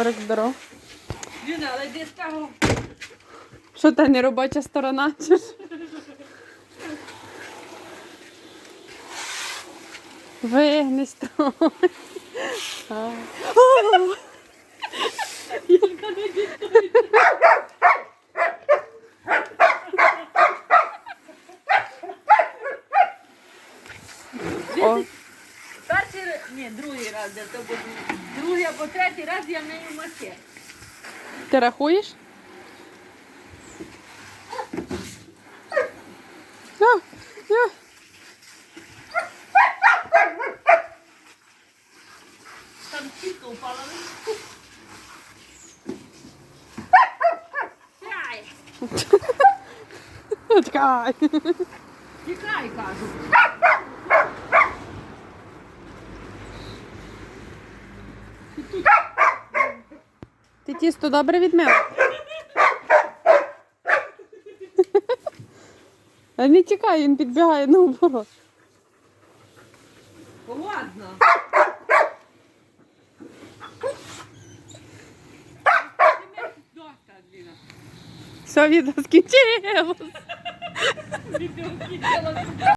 Орик, здоров. Ліна, але з того. Що та не робоча сторона? Чи ж? Вигни строй. А. Юлька, не. О, Перший ні, другий раз, де то був. Другий або третій раз я в неї ти рахуєш? А, а. Там чітко впала. Тікай, Чекай. тікай, кажу. Ти тісто добре відмила? А не тікай, він підбігає наоборот. Ліна. Все, відео скінчилось. Відео скінчилося.